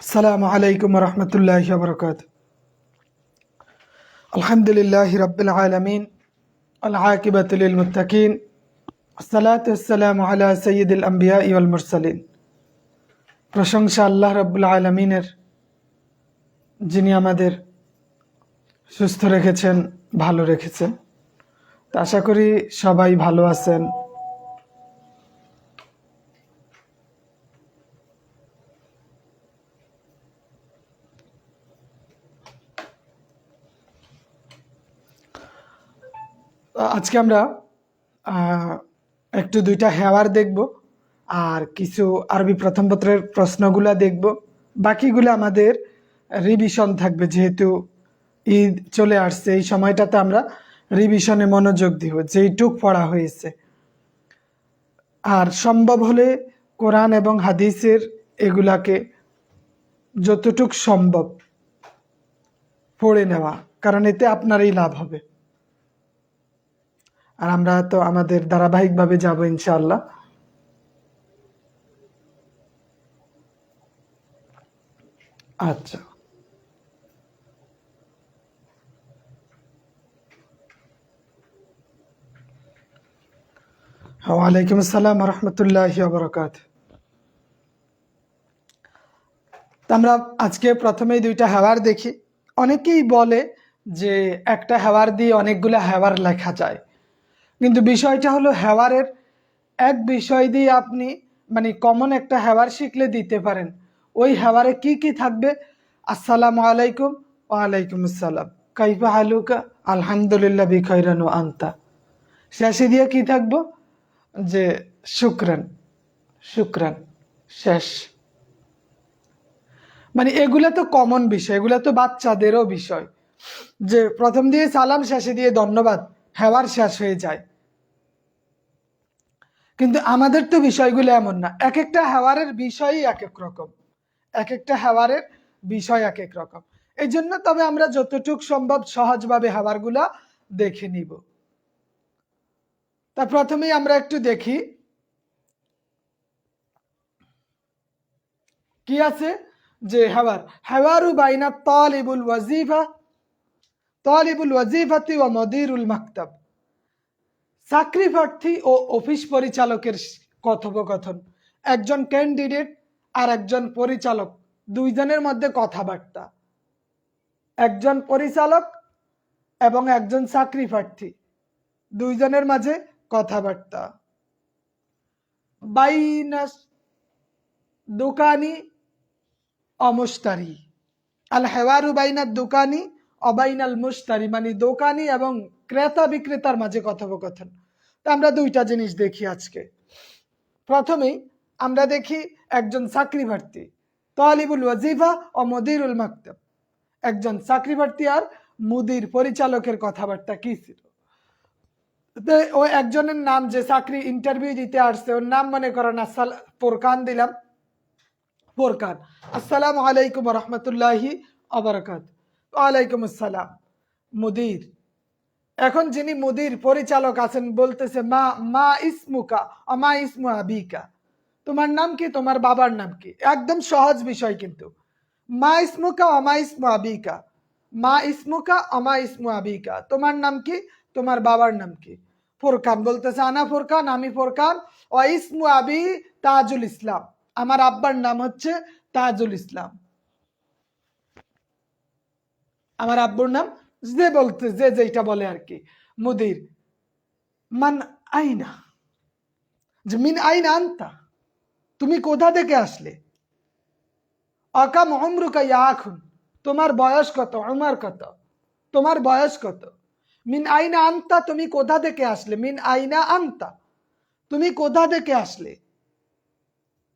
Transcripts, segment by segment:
আসসালামু আলাইকুম রহমতুল্লাহ বরকাত আলহামদুলিল্লাহ রবিল আলমিন আল্লাহবাতুল মুতাকিন সালাতাম আলা সঈদুল আম্বিয়া ইউল মুরসালিন। প্রশংসা আল্লাহ রব্বুল আলমিনের, যিনি আমাদের সুস্থ রেখেছেন, ভালো রেখেছেন। তা আশা করি সবাই ভালো আছেন। আজকে আমরা একটু দুইটা হেওয়ার দেখব আর কিছু আরবি প্রথম পত্রের প্রশ্নগুলা দেখব। বাকিগুলো আমাদের রিভিশন থাকবে যেহেতু ঈদ চলে আসছে, এই সময়টাতে আমরা রিভিশনে মনোযোগ দিব, যেইটুক পড়া হয়েছে। আর সম্ভব হলে কোরআন এবং হাদিসের এগুলাকে যতটুক সম্ভব পড়ে নেওয়া, কারণ এতে আপনারই লাভ হবে। আর আমরা তো আমাদের ধারাবাহিকভাবে যাব ইনশাআল্লাহ। আচ্ছা। ওয়ালাইকুম আসসালাম রহমতুল্লাহ বরকাত আমরা আজকে প্রথমেই দুইটা হেওয়ার দেখি। অনেকেই বলে যে একটা হেওয়ার দিয়ে অনেকগুলো হেওয়ার লেখা যায়। কিন্তু বিষয়টা হলো হেওয়ারের এক বিষয় দিয়ে আপনি মানে কমন একটা হেওয়ার শিখলে দিতে পারেন। ওই হেওয়ারে কি কি থাকবে? আসসালামু আলাইকুম, ওয়ালাইকুম আসসালাম। কাইফা হালুকা? আলহামদুলিল্লাহ বিখৈরানু আন্তা। শেষে দিয়ে কি থাকব? যে শুক্রান শুক্রান, শেষ। মানে এগুলা তো কমন বিষয়, এগুলা তো বাচ্চাদেরও বিষয়। যে প্রথম দিয়ে সালাম, শেষে দিয়ে ধন্যবাদ হেওয়ার শেষ হয়ে যায়। কিন্তু আমাদের তো বিষয়গুলো এমন না। এক একটা হেওয়ারের বিষয়ই এক এক রকম। এক একটা হেওয়ারের বিষয় এক এক রকম। এই জন্য তবে আমরা যতটুক সম্ভব সহজভাবে হেওয়ারগুলা দেখে নিব। তা প্রথমেই আমরা একটু দেখি। কি আছে? যে হেওয়ার, হেওয়ারু বাইনা তালিবুল ওয়াজিফা, তালিবুল ওয়াজিফাতি ওয়া মদিরুল মাকতাব। চাকরি প্রার্থী ও অফিস পরিচালকের কথোপকথন। একজন ক্যান্ডিডেট আর একজন পরিচালক, দুইজনের মধ্যে কথাবার্তা। একজন পরিচালক এবং একজন চাকরি প্রার্থী, দুইজনের মাঝে কথাবার্তা। বাইনাস দোকানি অমুস্তারি। আল হেওয়ারু বাইনার দোকানি অবাইনাল মুস্তারি মানে দোকানি এবং ক্রেতা বিক্রেতার মাঝে কথোপকথন। তা আমরা দুইটা জিনিস দেখি আজকে। প্রথমেই আমরা দেখি একজন চাকরি প্রার্থী তালিবুল ওয়াজিফা ও মদিরুল মাকতাব। একজন চাকরি আর মুদির পরিচালকের কথাবার্তা কি ছিল? ও একজনের নাম যে চাকরি ইন্টারভিউ দিতে আসছে, ওর নাম মনে করেন আসাল ফোরকান দিলাম। ফোরকান। আসসালামু আলাইকুম রহমতুল্লাহি আবরকাত ওয়ালাইকুম আসসালাম, মুদির। এখন যিনি মুদির পরিচালক আছেন বলতেছে, মা মা ইসমুকা, অমা ইসমু আবিকা। তোমার নাম কি? তোমার বাবার নাম কি? একদম সহজ বিষয় কিন্তু। মা ইসমুকা, অমা ইসমু আবিকা। মা ইসমুকা, অমা ইসমু আবিকা। তোমার নাম কি? তোমার বাবার নাম কি? ফোরকান বলতেছে, আনা ফোরকান, আমি ফোরকান। ও ইসমু আবি তাজুল ইসলাম। আমার আব্বার নাম হচ্ছে তাজুল ইসলাম। আমার আব্বুর নাম যে বলতে, যে যেটা বলে আর কি, মুদির, মান আইনা? যে, মিন আইনা আনতা? তুমি কোথা থেকে আসলে? অকাম অমরুকা ইয়াখুন তোমার বয়স কত? আমার কত? তোমার বয়স কত? মিন আইনা আনতা? তুমি কোথা থেকে আসলে? মিন আইনা আনতা? তুমি কোথা থেকে আসলে?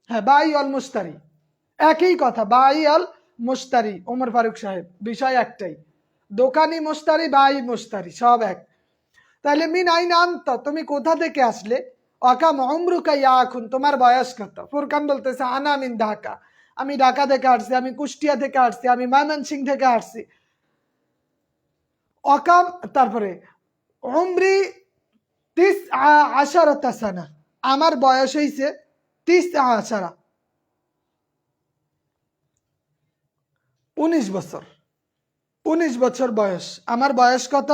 হ্যাঁ বাই অল মুস্তারি একই কথা বাই অল মুস্তারি ওমর ফারুক সাহেব, বিষয় একটাই। দোকানি মুস্তারি বাই মুস্তারি সব এক। তাহলে মিন আইন আনতা? তুমি কোথা থেকে আসলে? অকাম অমরুকা ইয়া এখন তোমার বয়স কত? ফুরকান বলতেছে, আনা মিন ঢাকা। আমি ঢাকা থেকে আসছি, আমি কুষ্টিয়া থেকে আসছি, আমি ময়মনসিং থেকে আসছি। অকাম তারপরে, উমরি তিস আশারতা সানা। আমার বয়স হইছে তিস আশারা। উনিশ বছর। উনিশ বছর বয়স। আমার বয়স কত?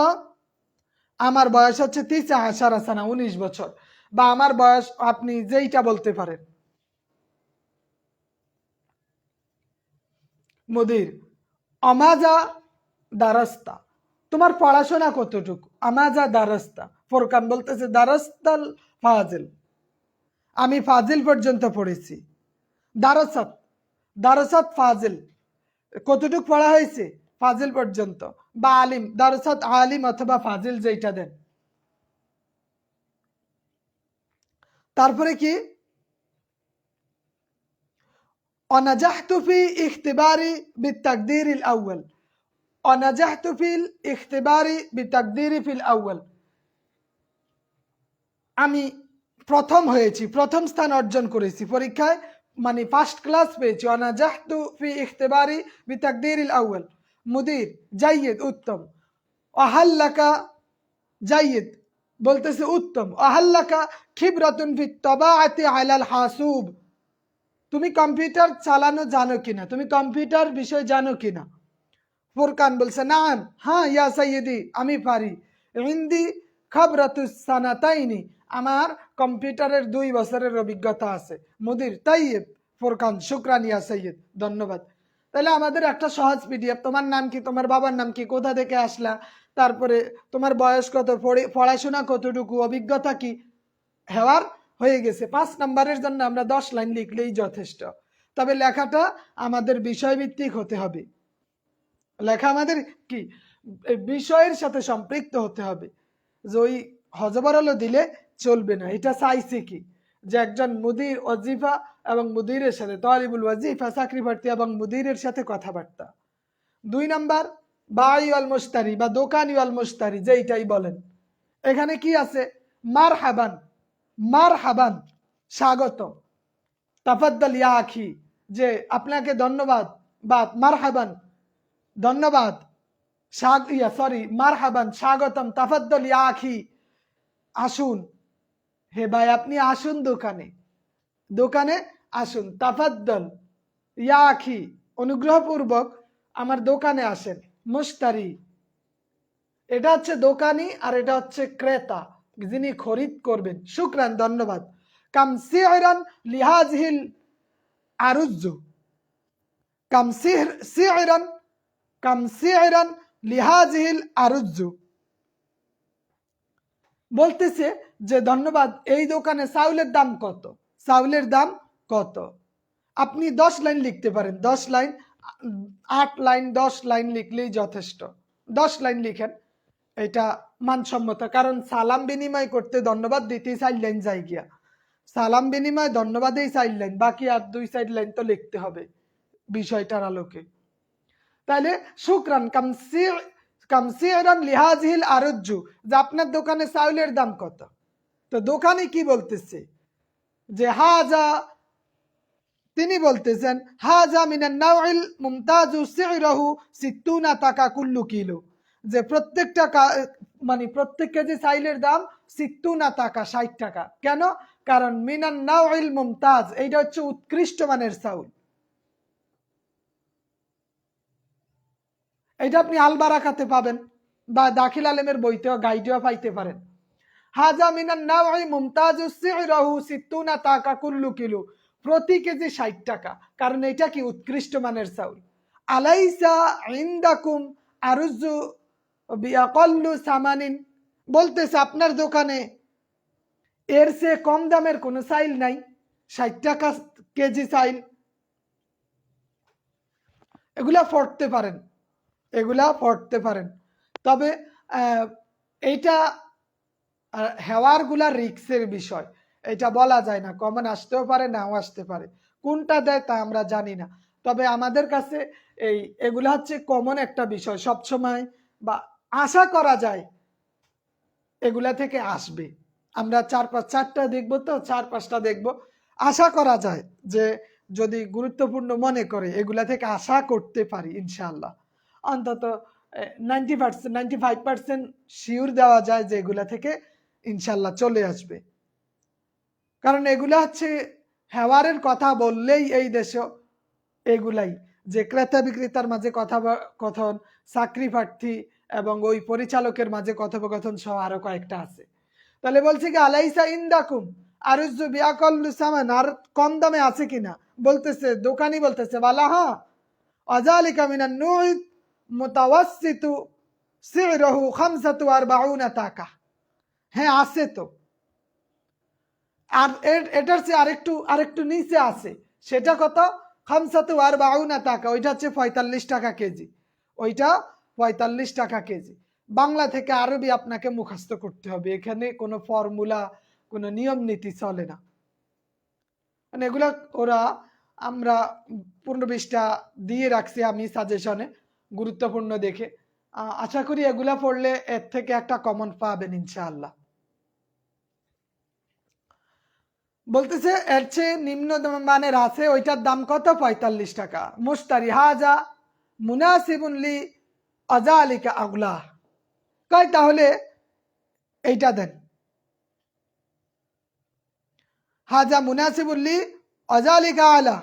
আমার বয়স হচ্ছে তিসা আশার আসানা, উনিশ বছর। বা আমার বয়স আপনি যেইটা বলতে পারেন। মুদির, অমাজা দারাস্তা তোমার পড়াশোনা কতটুকু? আমাজা দারাস্তা ফোরকান বলতেছে দারাস্তাল ফাজিল। আমি ফাজিল পর্যন্ত পড়েছি। দারসাত দারসাত ফাজিল। কতটুক পড়া হয়েছে? ফাজিল পর্যন্ত। বা আলিম, দারসাত আলিম অথবা ফাজিল যেইটা দেন। তারপরে কি? অনাজাহতুফি ইখতিবারি বিতাকদির ইল আউয়াল অনাজাহতুফিল ইখতিবারি বিতাকদির ফিল আউয়াল। আমি প্রথম হয়েছি, প্রথম স্থান অর্জন করেছি পরীক্ষায় মানে ফার্স্ট ক্লাস পেয়েছি। অনাজাহতুফি ইখতিবারি বিতাকদির ইল আউয়াল। মুদির, জাইয়েদ, উত্তম। অহাল্লাকা, জাইয়েদ বলতেছে উত্তম। অহাল্লাকা খিবরাতুন ফি তবাআতি আলাল হাসুব। তুমি কম্পিউটার চালানো জানো কিনা? তুমি কম্পিউটার বিষয় জানো কিনা? ফুরকান বলছে না হ্যাঁ ইয়া সৈয়দি আমি পারি। হিন্দি খবরাতুস সানাতাইনি, আমার কম্পিউটারের দুই বছরের অভিজ্ঞতা আছে। মুদির তাইয়েব ফুরকান, শুক্রান, ইয়া সৈয়দ ধন্যবাদ। তাহলে আমাদের একটা সহজ পিডিএফ, তোমার নাম কি, তোমার বাবার নাম কি, কোথা থেকে আসলা, তারপরে তোমার বয়স কত, পড়ে- পড়াশোনা কতটুকু, অভিজ্ঞতা কি, হেওয়ার হয়ে গেছে। পাঁচ নাম্বারের জন্য আমরা দশ লাইন লিখলেই যথেষ্ট। তবে লেখাটা আমাদের বিষয়ভিত্তিক হতে হবে। লেখা আমাদের কি বিষয়ের সাথে সম্পৃক্ত হতে হবে। যে ওই হজবরল দিলে চলবে না। এটা চাইছে কি, যে একজন মুদির ওজিফা এবং মুদিরের সাথে, তলিবুল ওয়াজিফা, চাকরি প্রার্থী এবং মুদিরের সাথে কথাবার্তা। দুই নাম্বার, বাই ওয়াল মুস্তারি বা দোকানি ওয়াল মুস্তারি যেইটাই বলেন। এখানে কি আছে? মার হাবান মার হাবান স্বাগত। তাফাদ্দাল ইয়া আখি, যে আপনাকে ধন্যবাদ বা মার হাবান ধন্যবাদ, স্বাগ, ইয়া, সরি মার হাবান স্বাগতম, তাফাদ্দল ইয়া আখি, আসুন। হে ভাই, আপনি আসুন দোকানে। দোকানে আসুন, তাফাদ্দল। ইয়া আখি, অনুগ্রহপূর্বক আমার দোকানে আসেন। মুস্তারি এটা হচ্ছে দোকানি আর এটা হচ্ছে ক্রেতা, যিনি খরিদ করবেন। শুক্রান, ধন্যবাদ। কাম সিহরান লিহাজহিল আরুজ্জু। কাম সিহর সিহরান সিহরান লিহাজহিল আরুজ্জু। বলতেছে যে, ধন্যবাদ, এই দোকানে চাউলের দাম কত? চাউলের দাম কত? আপনি দশ লাইন লিখতে পারেন। দশ লাইন, আট লাইন, দশ লাইন লিখলেই যথেষ্ট। দশ লাইন লিখেন। এটা মানসম্মত। কারণ সালাম বিনিময় করতে ধন্যবাদ দিতেই চার লাইন যাই গিয়া। সালাম বিনিময়, ধন্যবাদেই চার লাইন। বাকি আর দুই সাইড লাইন তো লিখতে হবে বিষয়টার আলোকে। তাহলে শুক্রান কামসি কামসিরান লিহাজহিল আরজ্জু, যে আপনার দোকানে চাউলের দাম কত? তো দোকানে কি বলতেছে? যে হাজা তিনি বলতেছেন, হাজা মিনান নাউইল মুমতাজু সিরহু সিত্তুনা টাকা কুল্লু কিলো। যে প্রত্যেকটা মানে প্রত্যেক কেজি চাইলের দাম সিত্তুনা টাকা ষাট টাকা। কেন? কারণ মিনান নাউইল মুমতাজ, এইটা হচ্ছে উৎকৃষ্ট মানের চাউল। এটা আপনি আলবারাকাতে পাবেন বা দাখিল আলেমের বইতেও গাইডেও পাইতে পারেন। হাজা মিনান নাওয়াই মুমতাজ সিহরাহু সিত্তুনা টাকা কুল্লু কিলো। প্রতি কেজি ষাট টাকা। কারণ এটা কি? উৎকৃষ্ট মানের চাউল। আলাইসা ইন্দাকুম আরুজু বিয়াকল্লু সামানিন। বলতেছে আপনার দোকানে এর চেয়ে কম দামের কোনো চাইল নাই। ষাট টাকা কেজি চাইল। এগুলা পড়তে পারেন। এগুলা পড়তে পারেন। তবে এইটা হেওয়ারগুলা রিক্সের বিষয়। এটা বলা যায় না, কমন আসতেও পারে, নাও আসতে পারে। কোনটা দেয় তা আমরা জানি না। তবে আমাদের কাছে এই, এগুলো হচ্ছে কমন একটা বিষয় সব সময় বা আশা করা যায় এগুলা থেকে আসবে। আমরা চার পাঁচ চারটা দেখব তো চার পাঁচটা দেখব। আশা করা যায় যে যদি গুরুত্বপূর্ণ মনে করে এগুলা থেকে আশা করতে পারি ইনশাল্লাহ অন্তত ninety percent, ninety five percent sure দেওয়া যায় যে এগুলা থেকে ইনশাল্লাহ চলে আসবে। কারণ এগুলো হচ্ছে হেওয়ারের কথা বললেই এই দেশে এগুলাই। যে ক্রেতা বিক্রেতার মাঝে কথা কথন চাকরি প্রার্থী এবং ওই পরিচালকের মাঝে কথোপকথন সহ আরও কয়েকটা আছে। তাহলে বলছে কি, আলাইসা ইন্দাকুম আরুজু বিয়াকল্লু সামান, আর কম দামে আছে কিনা? বলতেছে, দোকানি বলতেছে, বালা হ্যাঁ অজালিকা মিনান নুইদ মুতাওয়াসসিতু সিরহু খামসাতু আরবাউনা টাকা হ্যাঁ আছে তো। আর এটার চেয়ে আরেকটু আরেকটু নিচে আছে। সেটা কত? খামসাতু আর বাউনা টাকা, ওইটা হচ্ছে পঁয়তাল্লিশ টাকা কেজি। ওইটা পঁয়তাল্লিশ টাকা কেজি। বাংলা থেকে আরবি আপনাকে মুখস্থ করতে হবে। এখানে কোনো ফর্মুলা, কোনো নিয়ম নীতি চলে না। মানে এগুলা ওরা আমরা পূর্ণ বিশটা দিয়ে রাখছি আমি সাজেশনে গুরুত্বপূর্ণ দেখে। আশা করি এগুলা পড়লে এর থেকে একটা কমন পাবেন ইনশাআল্লাহ। বলতেছে, এর চেয়ে নিম্ন মানের আছে, ওইটার দাম কত? পঁয়তাল্লিশ টাকা। মুস্তারি হাজা মুনাসিবুনলি আজালিকা আগলা কয়, তাহলে এইটা দেন। হাজা মুনাসিবুল্লি অজালিকা আলা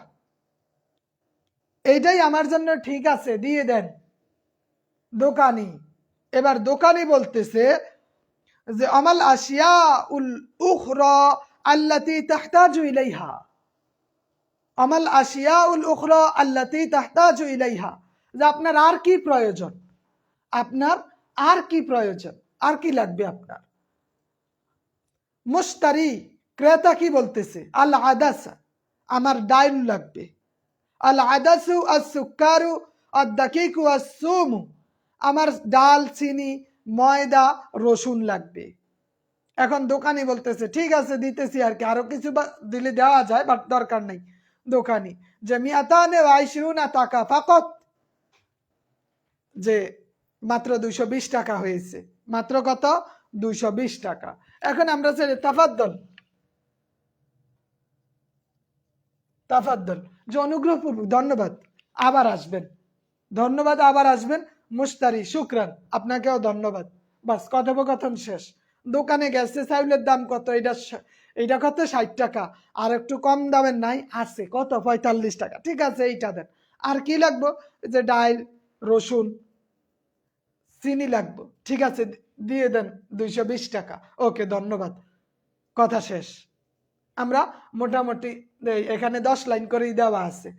এইটাই আমার জন্য ঠিক আছে, দিয়ে দেন। দোকানি, এবার দোকানি বলতেছে যে, আমাল আসিয়া উল উখরা আল্লাতি তাহতাজু ইলাইহা। আমাল আশিয়া উল উখরা আল্লাতি তাহতাজু ইলাইহা। যে আপনার আর কি প্রয়োজন? আপনার আর কি প্রয়োজন? আর কি লাগবে আপনার? মুস্তারি ক্রেতা কি বলতেছে? আল আদাস, আমার ডাইল লাগবে। আল আদাসু আর সুকারু আর দাকিকু আর সুমু, আমার ডাল, চিনি, ময়দা, রসুন লাগবে। এখন দোকানি বলতেছে, ঠিক আছে, দিতেছি আর কি। আরও কিছু দিলে দেওয়া যায়, বাট দরকার নেই দোকানি। যে, মিয়াতানে আইসিউনা টাকা ফাকত। যে, মাত্র দুইশো বিশ টাকা হয়েছে। মাত্র কত? দুইশো বিশ টাকা। এখন আমরা ছেড়ে, তাফাদ্দল। তাফাদ্দল। যে, অনুগ্রহপূর্বক, ধন্যবাদ। আবার আসবেন। ধন্যবাদ, আবার আসবেন। মুস্তারি শুক্রান, আপনাকেও ধন্যবাদ। বাস, কথোপকথন শেষ। দোকানে গেছে, চাউলের দাম কত? এটা এইটা কত? ষাট টাকা। আর একটু কম দামের নাই, আছে। কত? পঁয়তাল্লিশ টাকা। ঠিক আছে, এইটা দেন। আর কি লাগবো? যে ডাইল, রসুন, চিনি লাগবো। ঠিক আছে, দিয়ে দেন দুইশো বিশ টাকা। ওকে, ধন্যবাদ। কথা শেষ। আমরা মোটামুটি এখানে দশ লাইন করেই দেওয়া আছে।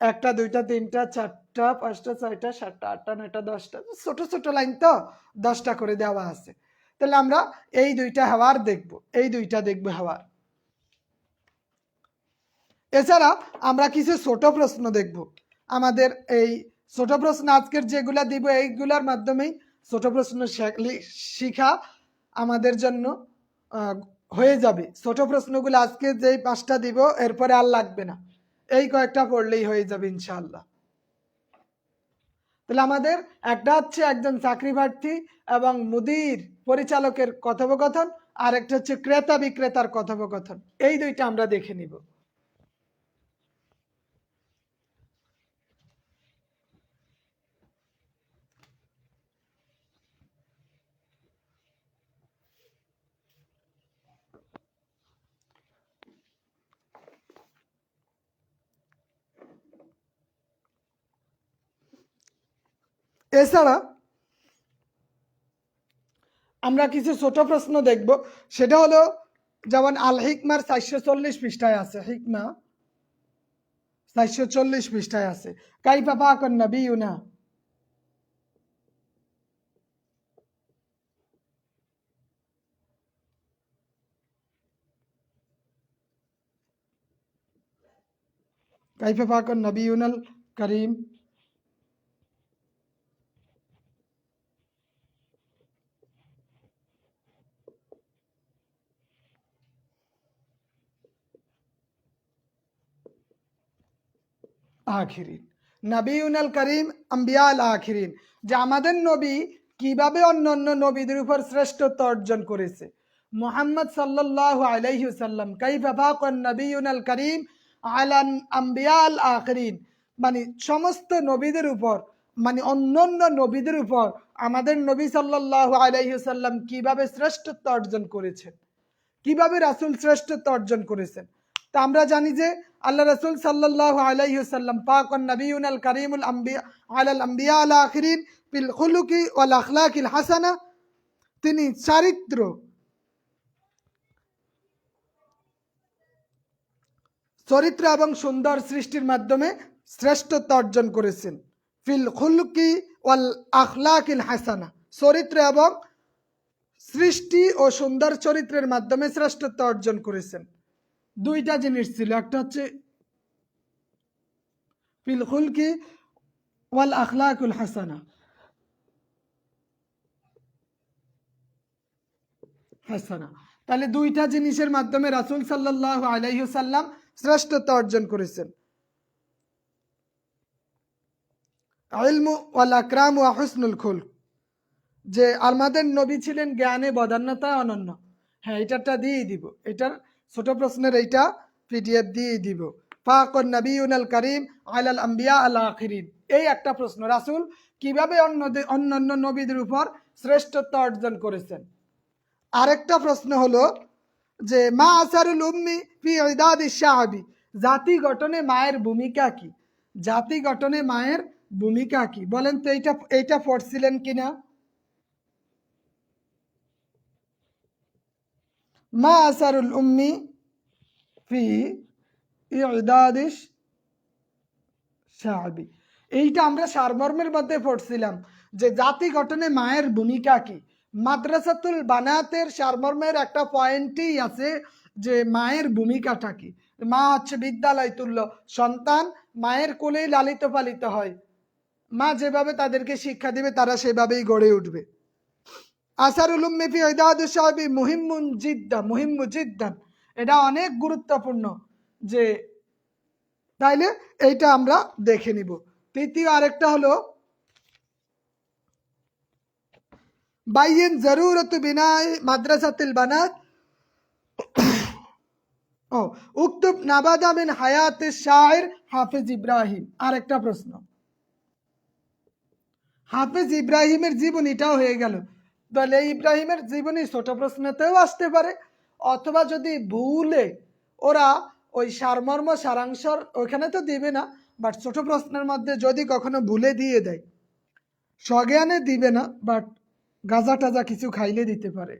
একটা, দুইটা, তিনটা, চারটা, পাঁচটা, ছয়টা, সাতটা, আটটা, নয়টা, দশটা। ছোট ছোট লাইন তো। দশটা করে দেওয়া আছে। তাহলে আমরা এই দুইটা হাওয়ার দেখব, এই দুইটা দেখব হাওয়ার। এছাড়া আমরা কিছু ছোট প্রশ্ন দেখব। আমাদের এই ছোট প্রশ্ন আজকের যেগুলা দিব, এইগুলার মাধ্যমেই ছোট প্রশ্ন শেখ- আমাদের জন্য হয়ে যাবে। ছোট প্রশ্নগুলো আজকে যেই পাঁচটা দিব, এরপরে আর লাগবে না। এই কয়েকটা পড়লেই হয়ে যাবে ইনশাআল্লাহ। তাহলে আমাদের একটা হচ্ছে একজন চাকরি প্রার্থী এবং মুদির পরিচালকের কথোপকথন আর একটা হচ্ছে ক্রেতা বিক্রেতার কথোপকথন। এই দুইটা আমরা দেখে নিব। এছাড়া আমরা কিছু ছোট প্রশ্ন দেখব। সেটা হলো, যেমন আল হিকমার চারশো চল্লিশ পৃষ্ঠায় আছে। হিকমা চারশো চল্লিশ পৃষ্ঠায় আছে। কাইফা পাকন নবিউনা কাইফা পাকন নবিউনাল করিম। আখিরিন। নবীউনাল করিম, আম্বিয়াল আখিরিন। যে আমাদের নবী কীভাবে অন্য অন্য নবীদের উপর শ্রেষ্ঠত্ব অর্জন করেছে। মোহাম্মদ সাল্লাল্লাহু আলাইহি সাল্লাম কাইফা ফাকান নবীউনাল করিম আলান আম্বিয়াল আখিরিন। মানে সমস্ত নবীদের উপর মানে অন্যান্য নবীদের উপর আমাদের নবী সাল্লাল্লাহু আলাইহি সাল্লাম কীভাবে শ্রেষ্ঠত্ব অর্জন করেছেন? কীভাবে রাসূল শ্রেষ্ঠত্ব অর্জন করেছেন? তা আমরা জানি যে আল্লাহ রসুল সাল্লাহ আলাইসাল্লাম পাক নবীন আল করিমুল আম্বিয়া আল আম্বিয়া আল আখরিন বিল খুলুকি ওয়াল আখলাকিল হাসানা। তিনি চারিত্র চরিত্র এবং সুন্দর সৃষ্টির মাধ্যমে শ্রেষ্ঠত্ব অর্জন করেছেন। ফিল খুলকি ওয়াল আখলাকিল হাসানা। চরিত্র এবং সৃষ্টি ও সুন্দর চরিত্রের মাধ্যমে শ্রেষ্ঠত্ব অর্জন করেছেন। দুইটা জিনিস ছিল। একটা হচ্ছে ফিল খুলকি ওয়াল আখলাকুল হাসানা। হাসানা। তাহলে দুইটা জিনিসের মাধ্যমে রাসুল সাল্লাহ আলাইসাল্লাম শ্রেষ্ঠত্ব অর্জন করেছেন। যে আমাদের নবী ছিলেন জ্ঞানে বদান্যতা অনন্য। হ্যাঁ এটারটা দিয়েই দিব। এটার ছোট প্রশ্নের এইটা পিডিএফ দিয়েই দিব। ফাকর নবীন আল করিম আলাল আম্বিয়া আল আখিরিন। এই একটা প্রশ্ন, রাসুল কীভাবে অন্য অন্যান্য নবীদের উপর শ্রেষ্ঠত্ব অর্জন করেছেন? আরেকটা প্রশ্ন হলো যে, মা আসারুল উম্মি ফি ইদাদ শাহাবি, জাতি গঠনে মায়ের ভূমিকা কি? জাতি গঠনে মায়ের ভূমিকা কি? বলেন তো এইটা এইটা পড়ছিলেন কিনা? মা আসারুল উম্মি ফি ইদাদিস শাহাবি এইটা আমরা সারমর্মের মধ্যে পড়ছিলাম যে জাতি গঠনে মায়ের ভূমিকা কি। মাদ্রাসাতুল বানাতের সারমর্মের একটা পয়েন্টই আছে যে মায়ের ভূমিকাটা কি। মা হচ্ছে বিদ্যালয় তুল্য সন্তান, মায়ের কোলেই লালিত পালিত হয়। মা যেভাবে তাদেরকে শিক্ষা দিবে, তারা সেভাবেই গড়ে উঠবে। আসারুল উম্মিফি ইদাদুস সাহাবি মুহিম্মুন মুহিম্মু জিদ্দান। এটা অনেক গুরুত্বপূর্ণ যে তাইলে এইটা আমরা দেখে নিব। তৃতীয় আরেকটা হলো, বাইয়েন জরুরত বিনায় মাদ্রাসাতিল বানাত। ও, উক্তুব নাবাদা মিন হায়াত শায়ের হাফিজ ইব্রাহিম। আরেকটা প্রশ্ন। হাফেজ ইব্রাহিমের জীবনীটাও হয়ে গেল। তাহলে ইব্রাহিমের জীবনী ছোট প্রশ্নতেও আসতে পারে। অথবা যদি ভুলে, ওরা ওই সারমর্ম, সারাংশর ওইখানে তো দিবে না বাট ছোট প্রশ্নের মধ্যে যদি কখনো ভুলে দিয়ে দেয় স্বজ্ঞানে দিবে না বাট গাজা টাজা কিছু খাইলে দিতে পারে।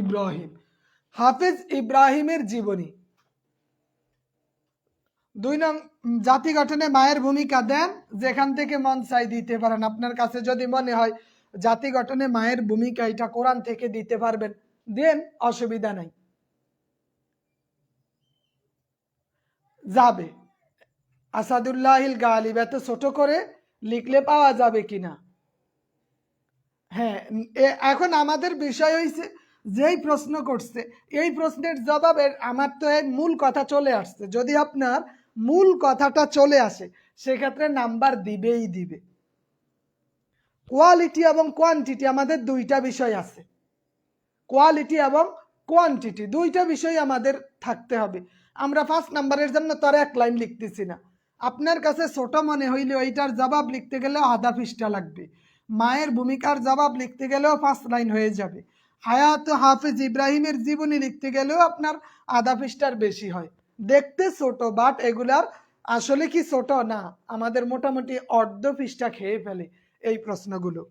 ইব্রাহিম। হাফিজ ইব্রাহিমের জীবনী। দুই নং, জাতি গঠনে মায়ের ভূমিকা দেন, যেখান থেকে মন চাই দিতে পারেন। আপনার কাছে যদি মনে হয় জাতি গঠনে মায়ের ভূমিকা, এটা কোরআন থেকে দিতে পারবেন, দেন অসুবিধা নাই। যাবে। আসাদুল্লাহিল গালিব এত ছোট করে লিখলে পাওয়া যাবে কিনা? হ্যাঁ এখন আমাদের বিষয় হয়েছে যেই প্রশ্ন করছে, এই প্রশ্নের জবাবের আমার তো এর মূল কথা চলে আসছে। যদি আপনার মূল কথাটা চলে আসে, সেক্ষেত্রে নাম্বার দিবেই দিবে। কোয়ালিটি এবং কোয়ান্টিটি আমাদের দুইটা বিষয় আছে। কোয়ালিটি এবং কোয়ান্টিটি, দুইটা বিষয় আমাদের থাকতে হবে। আমরা ফার্স্ট নাম্বারের জন্য তার এক লাইন লিখতেছি না। আপনার কাছে ছোট মনে হইলে ওইটার জবাব লিখতে গেলেও আধা পৃষ্ঠা লাগবে। মায়ের ভূমিকার জবাব লিখতে গেলেও ফার্স্ট লাইন হয়ে যাবে। হায়াত হাফিজ ইব্রাহিমের জীবনী লিখতে গেলেও আপনার আধা পৃষ্ঠার বেশি হয়। দেখতে ছোট বাট এগুলার আসলে কি ছোট? না, আমাদের মোটামুটি অর্ধ পৃষ্ঠা খেয়ে ফেলে এই প্রশ্নগুলো।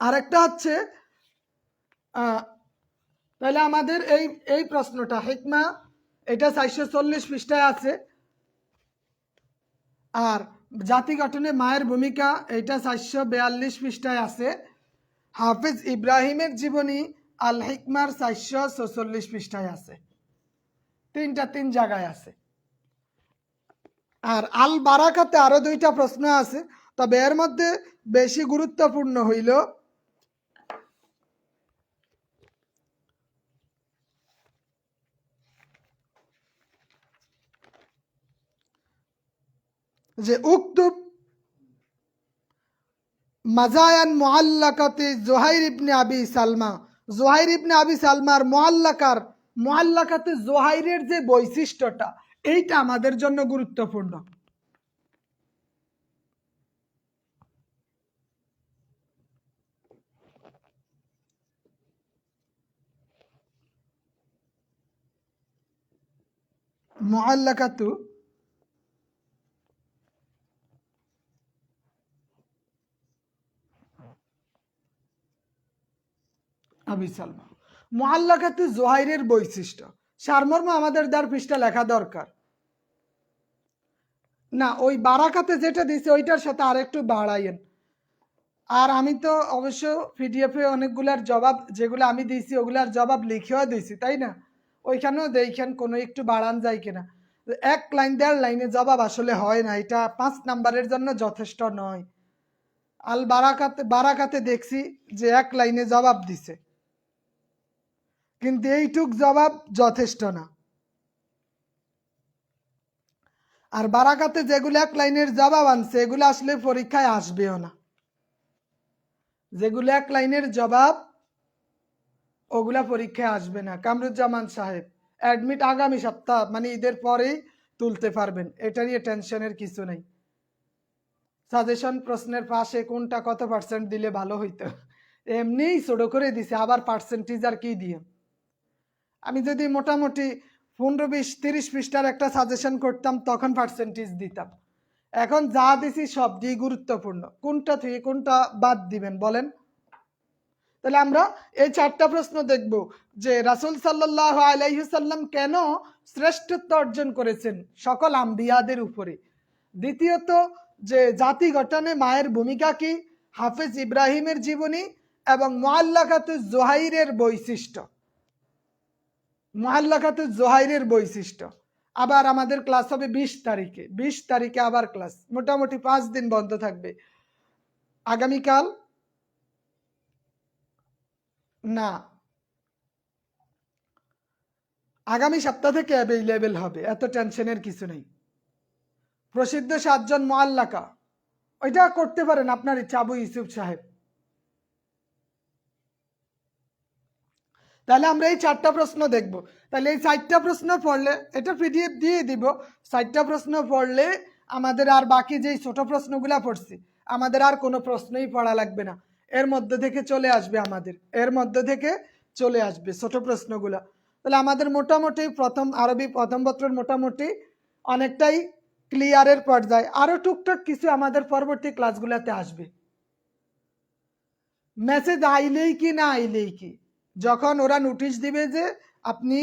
আরেকটা হচ্ছে তাহলে আমাদের এই এই প্রশ্নটা, হিকমা, এটা চারশো চল্লিশ পৃষ্ঠায় আছে। আর জাতি গঠনে মায়ের ভূমিকা, এটা চারশো বিয়াল্লিশ পৃষ্ঠায় আছে। হাফিজ ইব্রাহিমের জীবনী আল হিকমার চারশো ছচল্লিশ পৃষ্ঠায় আছে। তিনটা তিন জায়গায় আছে। আর আল বারাকাতে আরও দুইটা প্রশ্ন আছে, তবে এর মধ্যে বেশি গুরুত্বপূর্ণ হইল যে উক্তুব মাজায়ান মুআল্লাকাতে জোহাইর ইবনে আবি সালমা। জোহাইর ইবনে আবি সালমার মোয়াল্লাকার মোয়াল্লাকাতে জোহাইরের যে বৈশিষ্ট্যটা, এইটা আমাদের জন্য গুরুত্বপূর্ণ। মোয়াল্লাকাতু আবি সালমা। মোহাল্লাকাতু জোহাইরের বৈশিষ্ট্য। সারমর্ম আমাদের দ্বার পৃষ্ঠা লেখা দরকার। না, ওই বারাকাতে যেটা দিছে ওইটার সাথে আর একটু বাড়াইয়েন। আর আমি তো অবশ্য পিডিএফ অনেকগুলার জবাব, যেগুলো আমি দিয়েছি, ওগুলার জবাব লিখেও দিয়েছি, তাই না? ওইখানেও দেখেন, কোনো একটু বাড়ান যায় কিনা। এক লাইন, দেড় লাইনে জবাব আসলে হয় না, এটা পাঁচ নাম্বারের জন্য যথেষ্ট নয়। আল বারাকাতে বারাকাতে দেখছি যে এক লাইনে জবাব দিছে। কিন্তু এইটুক জবাব যথেষ্ট না। আর বারাকাতে যেগুলো এক লাইনের জবাব আনছে, এগুলো আসলে পরীক্ষায় আসবেও না। যেগুলো এক লাইনের জবাব, ওগুলা পরীক্ষায় আসবে না। কামরুজ্জামান সাহেব অ্যাডমিট আগামী সপ্তাহ মানে ঈদের পরেই তুলতে পারবেন। এটা নিয়ে টেনশনের কিছু নেই। সাজেশন প্রশ্নের পাশে কোনটা কত পার্সেন্ট দিলে ভালো হইতো? এমনিই ছোট করে দিছে, আবার পার্সেন্টেজ আর কি দিয়ে? আমি যদি মোটামুটি পনেরো বিশ, তিরিশ পৃষ্ঠার একটা সাজেশন করতাম, তখন পার্সেন্টেজ দিতাম। এখন যা দিছি সব দিয়ে গুরুত্বপূর্ণ। কোনটা থেকে কোনটা বাদ দিবেন বলেন? তাহলে আমরা এই চারটা প্রশ্ন দেখব যে রাসুল সাল্লাহ আলাইসাল্লাম কেন শ্রেষ্ঠত্ব অর্জন করেছেন সকল আম্বিয়াদের উপরে? দ্বিতীয়ত, যে জাতি গঠনে মায়ের ভূমিকা কি? হাফেজ ইব্রাহিমের জীবনী এবং মোয়াল্লাকাতু জোহাইরের বৈশিষ্ট্য। মোহাল্লাকাতু জোহাইরের বৈশিষ্ট্য। আবার আমাদের ক্লাস হবে বিশ তারিখে। বিশ তারিখে আবার ক্লাস। মোটামুটি পাঁচ দিন বন্ধ থাকবে। আগামীকাল? না। আগামী সপ্তাহ থেকে অ্যাভেলেবেল হবে। এত টেনশনের কিছু নেই। প্রসিদ্ধ সাতজন মোয়াল্লাকা ওইটা করতে পারেন আপনার ইচ্ছা, আবু ইউসুফ সাহেব। তাহলে আমরা এই চারটা প্রশ্ন দেখব। তাহলে এই চারটা প্রশ্ন পড়লে, এটা পিডিএফ দিয়ে দিব। চারটা প্রশ্ন পড়লে আমাদের আর বাকি যেই ছোট প্রশ্নগুলা পড়ছি, আমাদের আর কোনো প্রশ্নই পড়া লাগবে না। এর মধ্যে থেকে চলে আসবে আমাদের। এর মধ্যে থেকে চলে আসবে ছোট প্রশ্নগুলা। তাহলে আমাদের মোটামুটি প্রথম আরবি প্রথম পত্রের মোটামুটি অনেকটাই ক্লিয়ারের পর্যায়ে। আরও টুকটাক কিছু আমাদের পরবর্তী ক্লাসগুলোতে আসবে। মেসেজ আইলেই কি না আইলেই কি? যখন ওরা নোটিশ দিবে যে আপনি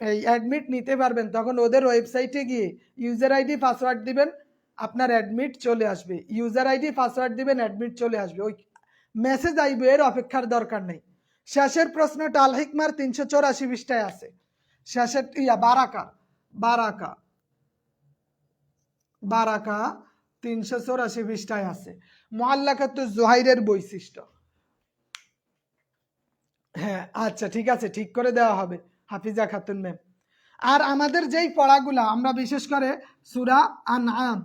এই অ্যাডমিট নিতে পারবেন, তখন ওদের ওয়েবসাইটে গিয়ে ইউজার আইডি পাসওয়ার্ড দিবেন, আপনার অ্যাডমিট চলে আসবে। ইউজার আইডি পাসওয়ার্ড দিবেন অ্যাডমিট চলে আসবে। ওই মেসেজ আইবে এর অপেক্ষার দরকার নেই। শেষের প্রশ্নটা আল হিকমার তিনশো চৌরাশি বিশটায় আছে। শেষের, ইয়া, বারাকা বারাকা বারাকা তিনশো চৌরাশি পৃষ্ঠায় আছে। মোয়াল্লাকাত জোহাইরের বৈশিষ্ট্য। হ্যাঁ আচ্ছা ঠিক আছে, ঠিক করে দেওয়া হবে, হাফিজা খাতুন ম্যাম। আর আমাদের যেই পড়াগুলা, আমরা বিশেষ করে সুরা আনআম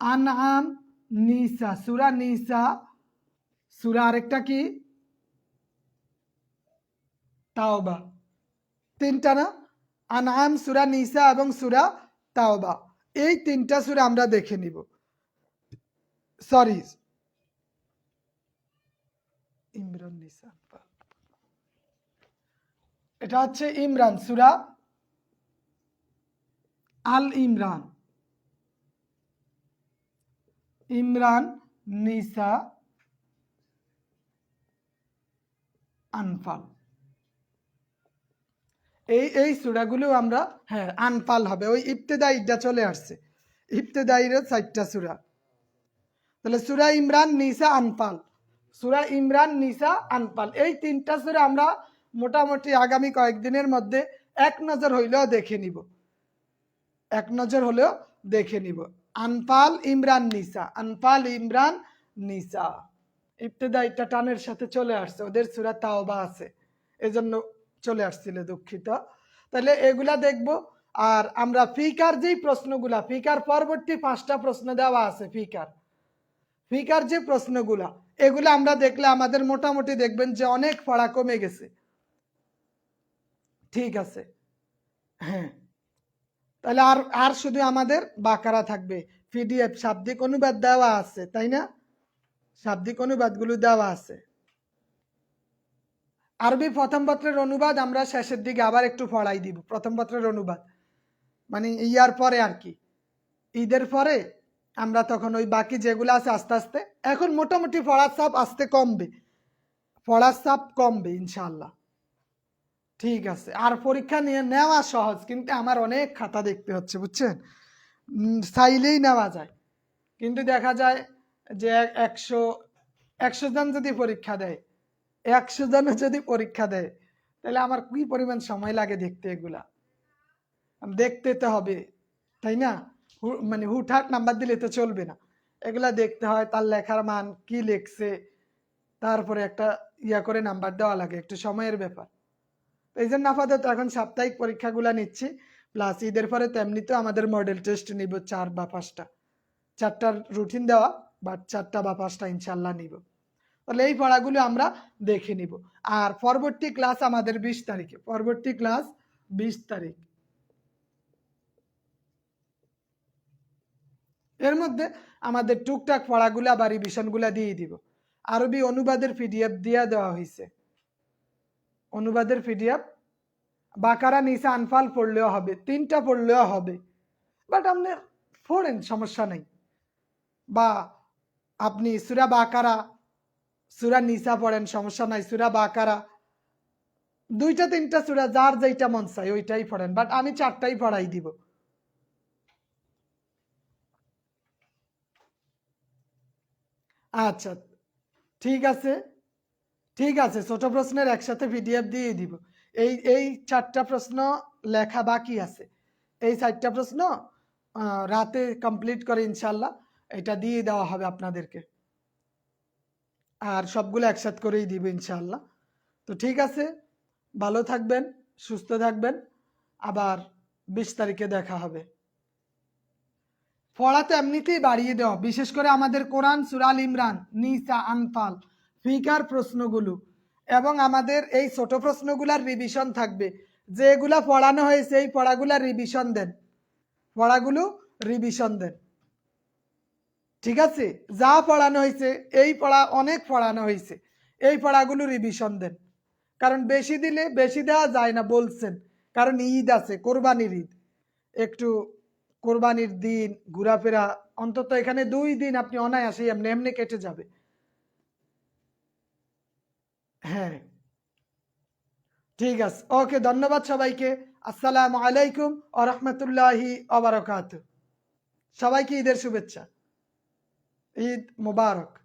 আনআম নিসা, সুরা নিসা, সুরা আরেকটা কি? তাওবা। তিনটা না? আনআম, সুরা নিসা এবং সুরা তাওবা। এই তিনটা সুরা আমরা দেখে নিব। সরি ইমরান নিসা এটা হচ্ছে ইমরান, সুরা আল ইমরান। ইমরান নিসা আনফাল। এই এই সুরাগুলো আমরা হ্যাঁ আনফাল হবে। ওই ইবতেদাইটা চলে আসছে। ইবতেদাইয়ের চারটা সুরা। তাহলে সুরা ইমরান, নিসা, আনফাল। সুরা ইমরান, নিসা আনপাল এই তিনটা সুরা আমরা মোটামুটি আগামী কয়েকদিনের মধ্যে এক নজর হইলেও দেখে নিব। এক নজর হলেও দেখে নিব। আনপাল ইমরান, নিসা। আনপাল ইমরান, নিসা। ইবতেদাইটা টানের সাথে চলে আসছে। ওদের সুরা তাওবা আছে। এজন্য চলে আসছিল দুঃখিত। তাহলে এগুলা দেখব। আর আমরা ফিকার যেই প্রশ্নগুলা, ফিকার পরবর্তী পাঁচটা প্রশ্ন দেওয়া আছে, ফিকার। ফিকার যে প্রশ্নগুলা এগুলো আমরা দেখলে আমাদের মোটামুটি দেখবেন যে অনেক পড়া কমে গেছে। ঠিক আছে। হ্যাঁ। তাহলে আর আর শুধু আমাদের বাকারা থাকবে। পিডিএফ, শাব্দিক অনুবাদ দেওয়া আছে, তাই না? শাব্দিক অনুবাদগুলো দেওয়া আছে। আরবি প্রথম পত্রের অনুবাদ আমরা শেষের দিকে আবার একটু পড়াই দিব, প্রথম পত্রের অনুবাদ। মানে ইয়ার পরে আর কি। ঈদের পরে আমরা তখন ওই বাকি যেগুলো আছে আস্তে আস্তে, এখন মোটামুটি পড়ার চাপ আস্তে কমবে। পড়ার চাপ কমবে ইনশাল্লাহ ঠিক আছে, আর পরীক্ষা নিয়ে নেওয়া সহজ, কিন্তু আমার অনেক খাতা দেখতে হচ্ছে, বুঝছেন? চাইলেই নেওয়া যায়। কিন্তু দেখা যায় যে একশো একশো জন যদি পরীক্ষা দেয়, একশো জনে যদি পরীক্ষা দেয়, তাহলে আমার কি পরিমাণ সময় লাগে দেখতে এগুলা? দেখতে তো হবে, তাই না? মানে হুটহাট নাম্বার দিলে তো চলবে না। এগুলা দেখতে হয় তার লেখার মান, কি লিখছে, তারপরে একটা ইয়া করে নাম্বার দেওয়া লাগে, একটু সময়ের ব্যাপার। তো এই জন্য আপাতত এখন সাপ্তাহিক পরীক্ষাগুলা নিচ্ছি, প্লাস ঈদের পরে তেমনিতেও আমাদের মডেল টেস্ট নিব চার বা পাঁচটা। চারটার রুটিন দেওয়া বা চারটা বা পাঁচটা ইনশাল্লাহ নিব। তাহলে এই পড়াগুলো আমরা দেখে নিব। আর পরবর্তী ক্লাস আমাদের বিশ তারিখে, পরবর্তী ক্লাস বিশ তারিখ। এর মধ্যে আমাদের টুকটাক পড়াগুলা বা রিভিশনগুলা দিয়ে দিব। আরবি অনুবাদের পিডিএফ দিয়ে দেওয়া হয়েছে অনুবাদের পিডিএফ বাকারা, নিসা, আনফাল পড়লেও হবে, তিনটা পড়লেও হবে। বাট আপনি পড়েন, সমস্যা নেই। বা আপনি সুরা বাকারা, সুরা নিসা পড়েন, সমস্যা নাই, সুরা বাকারা। দুইটা, তিনটা সুরা, যার যেইটা মন চাই ওইটাই পড়েন। বাট আমি চারটাই পড়াই দিব। আচ্ছা ঠিক আছে। ঠিক আছে, ছোট প্রশ্নের একসাথে পিডিএফ দিয়ে দিব। এই এই চারটা প্রশ্ন লেখা বাকি আছে। এই চারটা প্রশ্ন রাতে কমপ্লিট করে ইনশাল্লাহ এটা দিয়ে দেওয়া হবে আপনাদেরকে। আর সবগুলো একসাথ করেই দিব ইনশাল্লাহ তো ঠিক আছে, ভালো থাকবেন, সুস্থ থাকবেন। আবার বিশ তারিখে দেখা হবে। পড়া তো এমনিতেই বাড়িয়ে দেওয়া, বিশেষ করে আমাদের কোরআন সুরাল ইমরান, নিসা, আনফাল, ফিকার প্রশ্নগুলো এবং আমাদের এই ছোট প্রশ্নগুলার রিভিশন থাকবে। যেগুলা পড়ানো হয়েছে, এই পড়াগুলার রিভিশন দেন। পড়াগুলো রিভিশন দেন। ঠিক আছে? যা পড়ানো হয়েছে, এই পড়া, অনেক পড়ানো হয়েছে, এই পড়াগুলো রিভিশন দেন। কারণ বেশি দিলে বেশি দেওয়া যায় না, বলছেন। কারণ ঈদ আছে, কোরবানির ঈদ। একটু কোরবানির দিন, ঘোরাফেরা, অন্তত এখানে দুই দিন আপনি অনায়াসে এমনি এমনি কেটে যাবে। হ্যাঁ। ঠিক আছে। ওকে, ধন্যবাদ সবাইকে। আসসালামু আলাইকুম ও রহমতুল্লাহি অবরকাত সবাইকে ঈদের শুভেচ্ছা। ঈদ মুবারক।